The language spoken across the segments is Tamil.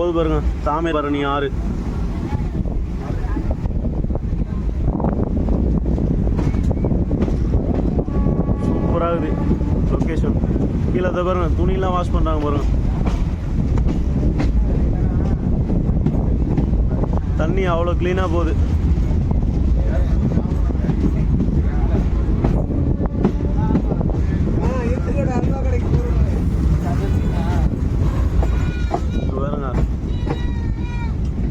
போது பாருங்க. தாமிரபரணி ஆறு. சூப்பராக இருக்குது. லொக்கேஷன் கீழே அதை பாருங்க. துணியெல்லாம் வாஷ் பண்ணுறாங்க பாருங்க. தண்ணி அவ்வளோ க்ளீனாக போகுது இங்க பாருங்க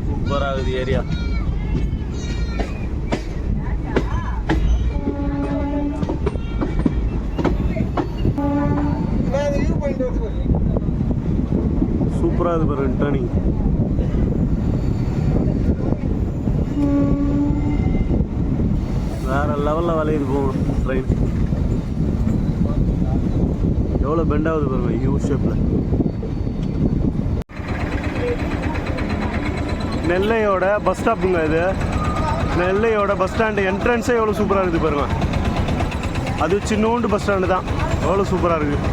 சூப்பராக இருக்குது ஏரியா. சூப்பராக இருக்குது பாருங்க டர்னிங் வேற லெவலில் வளையுது போகும் ட்ரெயின் எவ்வளோ பெண்ட் ஆகுது பாருங்க யூ ஷேப்பில் நெல்லையோட பஸ் ஸ்டாப்புங்க இது. நெல்லையோட பஸ் ஸ்டாண்டு என்ட்ரன்ஸே எவ்வளோ சூப்பராக இருக்குது பாருங்க. அது சின்னோண்டு பஸ் ஸ்டாண்டு தான். எவ்வளோ சூப்பராக இருக்குது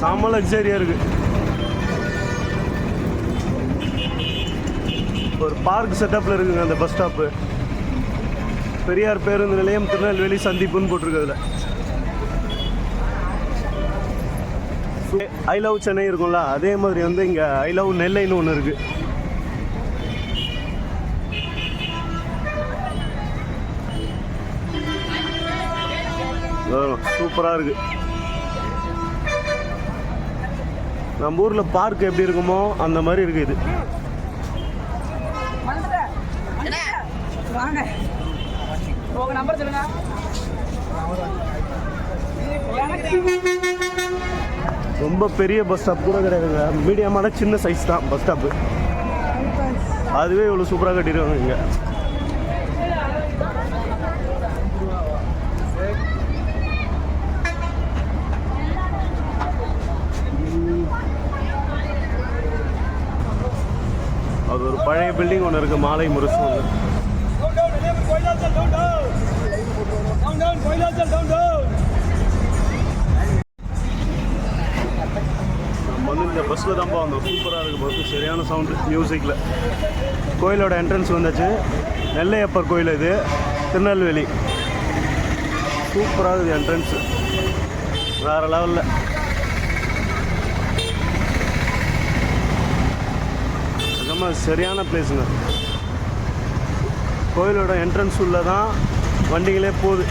செம்ம லக்ஸரியாக இருக்குது ஒரு பார்க் செட்டப்பில் இருக்குங்க அந்த பஸ் ஸ்டாப்பு பெரியார் பேருந்து நிலையம் திருநெல்வேலி சந்திப்புன்னு போட்டிருக்கு ஐ லவ் சென்னை இருக்கும்ல அதே மாதிரி வந்து இங்கே ஐ லவ் நெல்லைன்னு ஒன்று இருக்குது சூப்பராக இருக்கு. நம்ம ஊரில் பார்க் எப்படி இருக்குமோ அந்த மாதிரி இருக்கு இது. ரொம்ப பெரிய பஸ் ஸ்டாப் கூட கிடையாதுங்க. மீடியமான சின்ன சைஸ் தான் பஸ் ஸ்டாப்பு அதுவே இவ்வளோ சூப்பராக கட்டிடுவாங்க இங்கே. அது ஒரு பழைய பில்டிங் ஒன்று இருக்குது மாலை முரசு ஒன்று நம்ம வந்து இந்த பஸ்ஸில் தான்ப்பா வந்தோம். சூப்பராக இருக்குது பஸ்ஸு சரியான சவுண்டு மியூசிக்கில் கோயிலோட என்ட்ரன்ஸ் வந்தாச்சு. நெல்லையப்பர் கோயில் இது. திருநெல்வேலி. சூப்பராக இருக்குது என்ட்ரன்ஸு வேறு லெவலில் நம்ம சரியான பிளேஸுங்க கோயிலோட என்ட்ரன்ஸ் உள்ள தான் வண்டிகளே போகுது.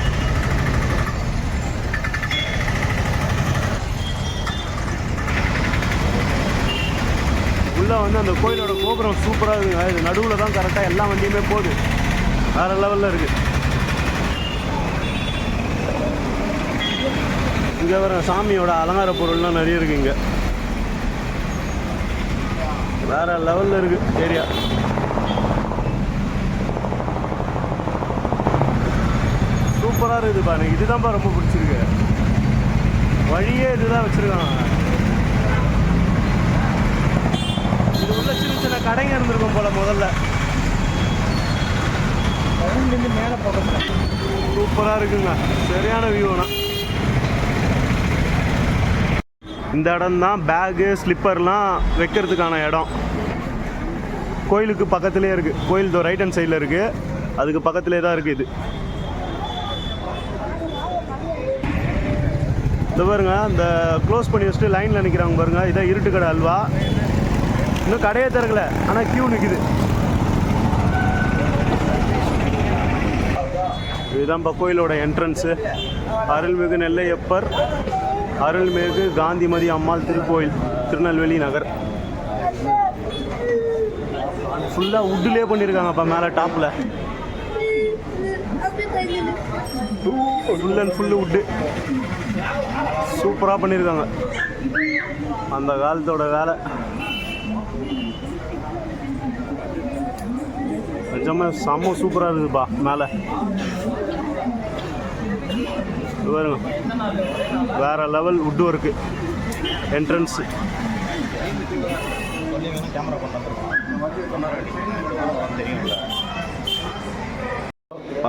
உள்ளே வந்து அந்த கோயிலோட கோபுரம் சூப்பராக இருக்குங்க. இது நடுவில் தான் கரெக்டாக எல்லா வண்டியுமே போகுது. வேறு லெவலில் இருக்குது இங்கே வர சாமியோட அலங்கார பொருள்லாம் நிறைய இருக்குது இங்கே வேற லெவலில் இருக்கு ஏரியா சூப்பராக இருக்குது பாருங்க இதுதான்ப்பா ரொம்ப பிடிச்சிருக்கு. வழியே இதுதான் வச்சிருக்காங்க இது உள்ள சின்ன சின்ன கடைங்க இருந்திருக்கும் போல முதல்ல. மேல போக சூப்பராக இருக்குங்க. சரியான வியூனா இந்த இடம் தான் பேகு ஸ்லிப்பர்லாம் வைக்கிறதுக்கான இடம். கோயிலுக்கு பக்கத்துலேயே இருக்குது கோயில் ரைட் ஹேண்ட் சைடில் இருக்குது அதுக்கு பக்கத்துலேயே தான் இருக்குது இது. இந்த பாருங்க இந்த க்ளோஸ் பண்ணி வச்சுட்டு லைனில் நிற்கிறாங்க பாருங்க இதான் இருட்டு கடை அல்வா. இன்னும் கடையே திறக்கல ஆனால் கியூ நிற்குது இதுதான்ப்பா கோயிலோட என்ட்ரன்ஸு அருள்மிகு நெல்லையப்பர் அருள்மிகு காந்திமதி அம்மாள் திருக்கோயில் திருநெல்வேலி நகர். ஃபுல்லாக உட்டுலே பண்ணியிருக்காங்கப்பா மேலே டாப்பில் ஃபுல் அண்ட் ஃபுல்லு உட்டு சூப்பராக பண்ணியிருக்காங்க அந்த காலத்தோட வேலை. நிஜமாக செம்ம சூப்பராக இருக்குதுப்பா மேலே. பாருங்க. வேற லெவல் உட் ஒர்க்கு என்ட்ரன்ஸ்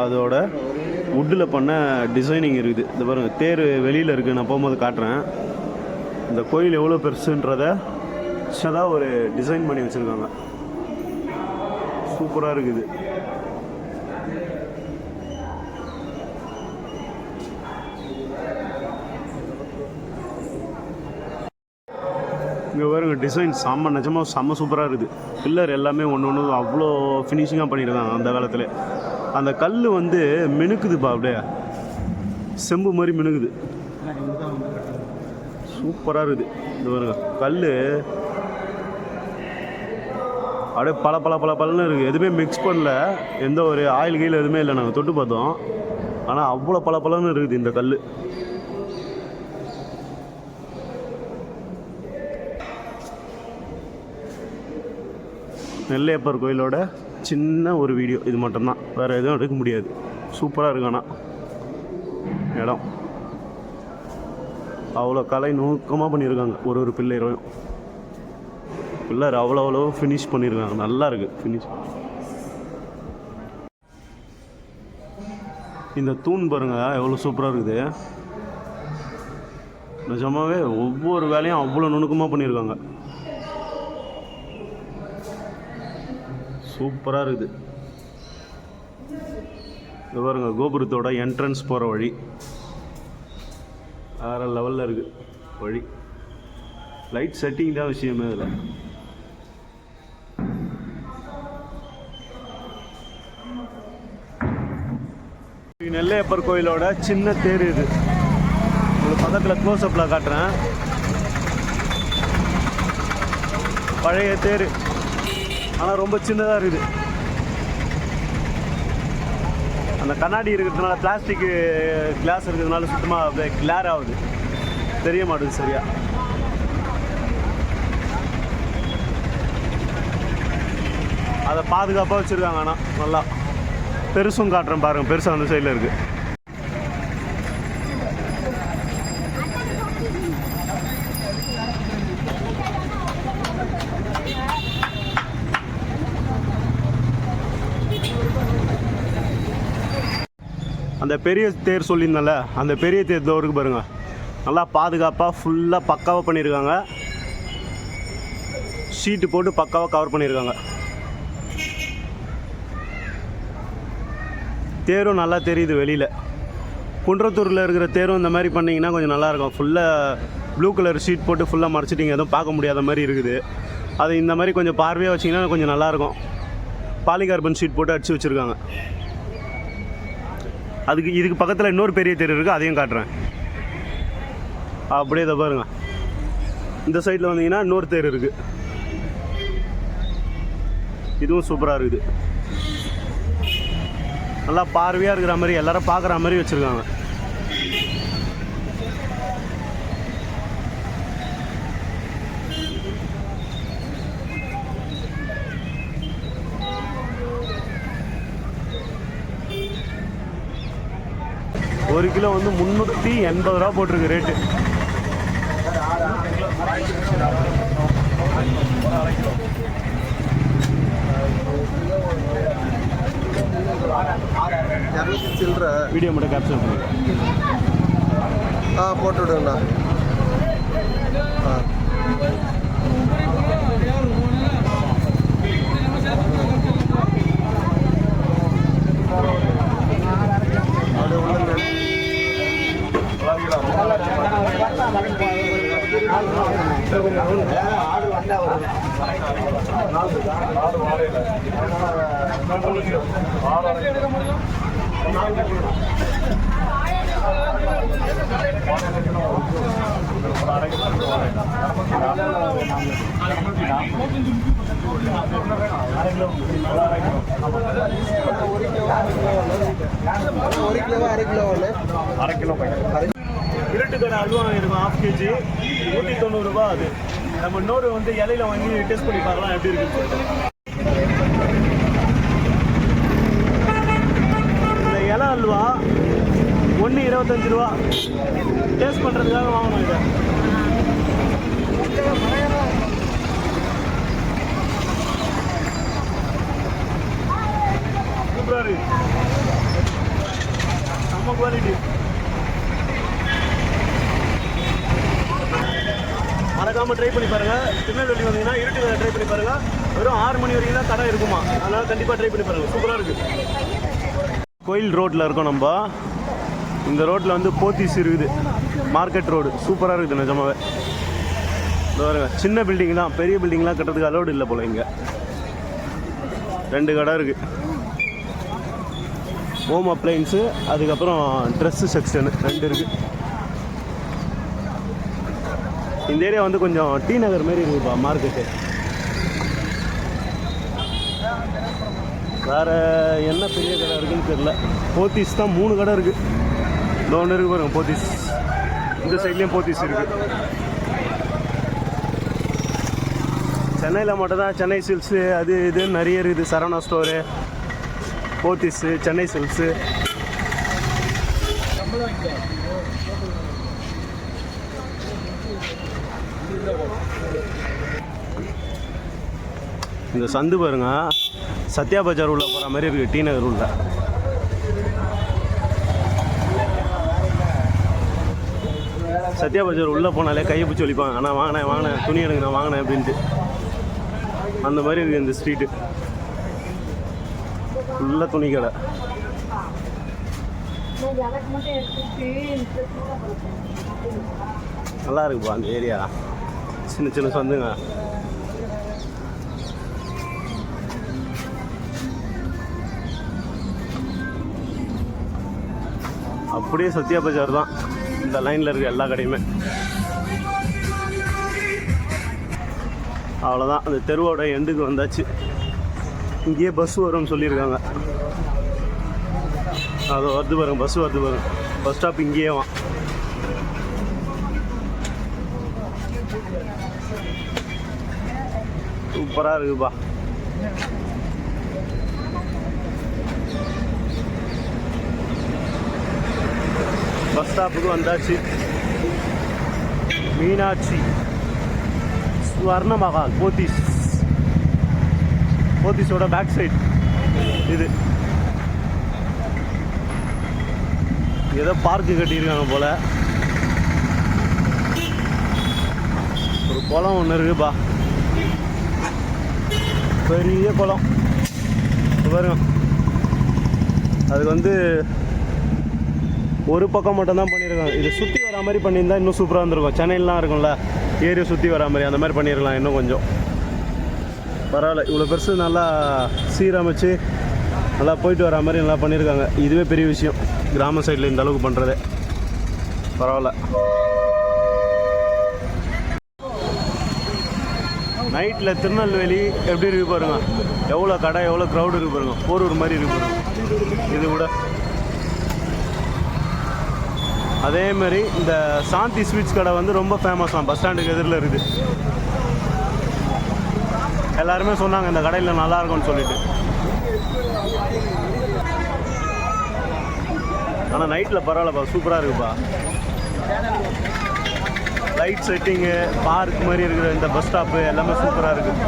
அதோட வுட்டில் பண்ண டிசைனிங் இருக்குது. இந்த பாருங்கள் தேர் வெளியில் இருக்குது நான் போகும்போது காட்டுறேன். இந்த கோயில் எவ்வளோ பெருசுன்றத சின்னதாக ஒரு டிசைன் பண்ணி வச்சுருக்காங்க. சூப்பராக இருக்குது. இங்கே பாருங்க டிசைன் செம்ம நிஜமாக செம்ம சூப்பராக இருக்குது. பில்லர் எல்லாமே ஒன்று ஒன்று அவ்வளோ ஃபினிஷிங்காக பண்ணியிருக்காங்க அந்த காலத்தில். அந்த கல் வந்து மினுக்குதுப்பா அப்படியே. செம்பு மாதிரி மினுக்குது. சூப்பராக இருக்குது. இது பாருங்க கல் அப்படியே பல பல பல பலன்னு இருக்குது. எதுவுமே மிக்ஸ் பண்ணல. எந்த ஒரு ஆயில் கீழே எதுவுமே இல்லை. நாங்கள் தொட்டு பார்த்தோம். ஆனால் அவ்வளோ பல பலன்னு இருக்குது இந்த கல் நெல்லையப்பர் கோயிலோட சின்ன ஒரு வீடியோ. இது மட்டும்தான். வேறு எதுவும் எடுக்க முடியாது. சூப்பராக இருக்கு ஆனால் இடம். அவ்வளோ கலை நுணுக்கமாக பண்ணியிருக்காங்க. ஒரு ஒரு பிள்ளைகளும். பிள்ளர் அவ்வளோ அவ்வளோ ஃபினிஷ் பண்ணியிருக்காங்க. நல்லா இருக்குது ஃபினிஷ் இந்த தூண் பாருங்க. எவ்வளோ சூப்பராக இருக்குது. நிஜமாகவே ஒவ்வொரு வேலையும் அவ்வளோ நுணுக்கமாக பண்ணியிருக்காங்க. சூப்பராக இருக்குது. இது பாருங்க கோபுரத்தோட என்ட்ரன்ஸ் போகிற வழி. வேறு லெவலில் இருக்குது வழி. லைட் செட்டிங் தான் விஷயமே இதில். நெல்லையப்பர் கோயிலோட சின்ன தேர் இது. உங்களுக்கு பக்கத்தில் க்ளோஸ்அப்பில் காட்டுறேன். பழைய தேர். ஆனால் ரொம்ப சின்னதாக இருக்குது. அந்த கண்ணாடி இருக்கிறதுனால பிளாஸ்டிக் கிளாஸ் இருக்கிறதுனால சுத்தமாக அப்படியே கிளியர் ஆகுது. தெரிய மாட்டுது சரியா. அதை பாதுகாப்பாக வச்சுருக்காங்க ஆனால் நல்லா. பெருசும் காட்டுறேன் பாருங்கள் பெருசாக அந்த சைடில் இருக்குது அந்த பெரிய தேர் சொல்லியிருந்தேன்ல அந்த பெரிய தேர் தோருக்கு பாருங்கள் நல்லா பாதுகாப்பாக ஃபுல்லாக பக்காவாக பண்ணியிருக்காங்க. ஷீட்டு போட்டு பக்காவாக கவர் பண்ணியிருக்காங்க. தேரும் நல்லா தெரியுது வெளியில். குன்றத்தூரில் இருக்கிற தேரும் இந்த மாதிரி பண்ணிங்கன்னா கொஞ்சம் நல்லாயிருக்கும் ஃபுல்லாக ப்ளூ கலர் ஷீட் போட்டு ஃபுல்லாக மறைச்சிட்டிங்க எதுவும் பார்க்க முடியாத மாதிரி இருக்குது. அது இந்த மாதிரி கொஞ்சம் பார்வையாக வச்சிங்கன்னா கொஞ்சம் நல்லாயிருக்கும் பாலிகார்பன் ஷீட் போட்டு அடிச்சு வச்சுருக்காங்க. அதுக்கு இதுக்கு பக்கத்தில் இன்னொரு பெரிய தேர் இருக்குது அதையும் காட்டுறேன். அப்படியே இதை பாருங்க. இந்த சைடில் வந்தீங்கன்னா இன்னொரு தேர் இருக்குது இதுவும் சூப்பராக இருக்குது. நல்லா பார்வையாக இருக்கிற மாதிரி எல்லாரும் பார்க்குற மாதிரி வச்சுருக்காங்க. ஒரு கிலோ வந்து முந்நூற்றி எண்பது ரூபா போட்டிருக்கு ரேட்டு சில்லற வீடியோ மட்டும் கேப்சர் பண்ணுங்க ஆ போட்டு விடுங்கண்ணா. ஆ. அரை கிலோ அரை கிலோ அரை கிலோ அரை இருட்டுக்கடை அல்வா வாங்கியிருக்கோம் ஹாஃப் கேஜி நூற்றி தொண்ணூறுரூபா அது. நம்ம இன்னொரு வந்து இலையில வாங்கி டெஸ்ட் பண்ணி பார்க்கலாம் எப்படி இருக்குன்னு சொல்லிட்டு. இந்த இலை அல்வா ஒன்று இருபத்தஞ்சு ரூபா. டேஸ்ட் பண்ணுறதுக்காக வாங்கணும் இதை. சூப்பராக இருக்கு. குவாலிட்டி மறக்காம ட்ரை பண்ணி பாருங்கள் திருநெல்வேலி வந்தீங்கன்னா இருட்டு கடை ட்ரை பண்ணி பாருங்கள் வெறும் ஆறு மணி வரைக்கும் தான் கடை இருக்குமா? அதனால் கண்டிப்பாக ட்ரை பண்ணி பாருங்கள் சூப்பராக இருக்குது கோயில் ரோட்டில் இருக்கோம் நம்ம. இந்த ரோட்டில் வந்து போத்தீஸ் இருக்குது மார்க்கெட் ரோடு சூப்பராக இருக்குது நிஜமாவே. பாருங்க சின்ன பில்டிங் தான். பெரிய பில்டிங்லாம் கட்டுறதுக்கு அலோடு இல்லை போல இங்கே. ரெண்டு கடை இருக்குது ஹோம் அப்ளைன்ஸு அதுக்கப்புறம் ட்ரெஸ்ஸு செக்ஷனு ரெண்டு இருக்குது இந்த ஏரியா வந்து கொஞ்சம் டி நகர் மாதிரி இருக்குப்பா மார்க்கெட்டு வேற என்ன பெரிய கடை இருக்குன்னு தெரியல. போத்தீஸ் தான் மூணு கடை இருக்குது இந்த ஒன்று இருக்கு பாருங்க போத்தீஸ். இந்த சைட்லேயும் போத்தீஸ் இருக்குது சென்னையில் மட்டும்தான் சென்னை சில்க்ஸு அது இது நிறைய இருக்குது. சரவணா ஸ்டோரு போத்தீஸு சென்னை சில்க்ஸு இந்த சந்து பாருங்க. சத்யா பஜார் உள்ள போகிற மாதிரி இருக்குது டி நகர் உள்ள. சத்யா பஜார் உள்ளே போனாலே கையை பிடிச்சி ஒழிப்பாங்க ஆனால் வாங்கினேன் வாங்கினேன் துணி எடுங்க நான் வாங்கினேன் அப்படின்ட்டு. அந்த மாதிரி இருக்குது இந்த ஸ்ட்ரீட்டு ஃபுல்லாக துணி கடை. நல்லா இருக்குப்பா அந்த ஏரியா சின்ன சின்ன சந்துங்க. அப்படியே சத்யா பஜார் தான். இந்த லைனில் இருக்க எல்லா கடையுமே. அவ்வளோதான் அந்த தெருவோட எண்டுக்கு வந்தாச்சு. இங்கேயே பஸ் வரும்னு சொல்லியிருக்காங்க. அது வருது பாருங்க பஸ் வருது பாருங்க. பஸ் ஸ்டாப் இங்கேயே வா. சூப்பராக இருக்குப்பா. பஸ் ஸ்டாப்புக்கு வந்தாச்சு. மீனாட்சி ஸ்வர்ண மகால் போத்தீஸ். போத்தீஸோட பேக் சைடு இது. ஏதோ பார்க்கு கட்டியிருக்காங்க போல. ஒரு குளம் ஒன்று இருக்குப்பா. பெரிய குளம். பாருங்க. அதுக்கு வந்து ஒரு பக்கம் மட்டும் தான் பண்ணியிருக்காங்க. இது சுற்றி வர மாதிரி பண்ணியிருந்தா இன்னும் சூப்பராக இருந்திருக்கும். சென்னையிலாம் இருக்கும்ல ஏரியை சுற்றி வர மாதிரி அந்த மாதிரி பண்ணியிருக்கலாம் இன்னும் கொஞ்சம். பரவாயில்ல இவ்வளோ பெருசு நல்லா சீரமைச்சு நல்லா போயிட்டு வர மாதிரி நல்லா பண்ணியிருக்காங்க. இதுவே பெரிய விஷயம். கிராம சைடில் இந்த அளவுக்கு பண்ணுறதே பரவாயில்ல. நைட்டில் திருநெல்வேலி எப்படி இருக்கு பாருங்க. எவ்வளோ கடை எவ்வளோ க்ரௌடு இருக்கு பாருங்க. போரூர் மாதிரி இருக்கு பாருங்க. இது கூட அதே மாதிரி இந்த சாந்தி ஸ்வீட்ஸ் கடை வந்து ரொம்ப ஃபேமஸாம் பஸ் ஸ்டாண்டுக்கு எதிரில் இருக்குது. எல்லாருமே சொன்னாங்க இந்த கடையில் நல்லா இருக்கும்னு சொல்லிட்டு. ஆனால் நைட்டில் பரவாயில்லப்பா சூப்பராக இருக்குப்பா. லைட் செட்டிங்கு பார்க் மாதிரி இருக்கிற இந்த பஸ் ஸ்டாப்பு எல்லாமே சூப்பராக இருக்குது.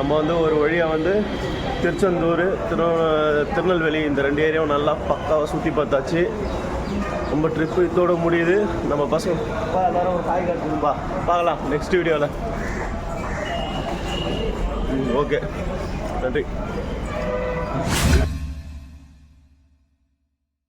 நம்ம வந்து ஒரு வழியாக வந்து திருச்செந்தூர் திரு திருநெல்வேலி இந்த ரெண்டு ஏரியாவும் நல்லா பக்காவாக சுற்றி பார்த்தாச்சு. ரொம்ப ட்ரிப்பு இதோட முடியுது. நம்ம பசங்க எல்லாரும் ஒரு காய் காட்டுப்பா பார்க்கலாம் நெக்ஸ்ட் வீடியோவில் ஓகே நன்றி.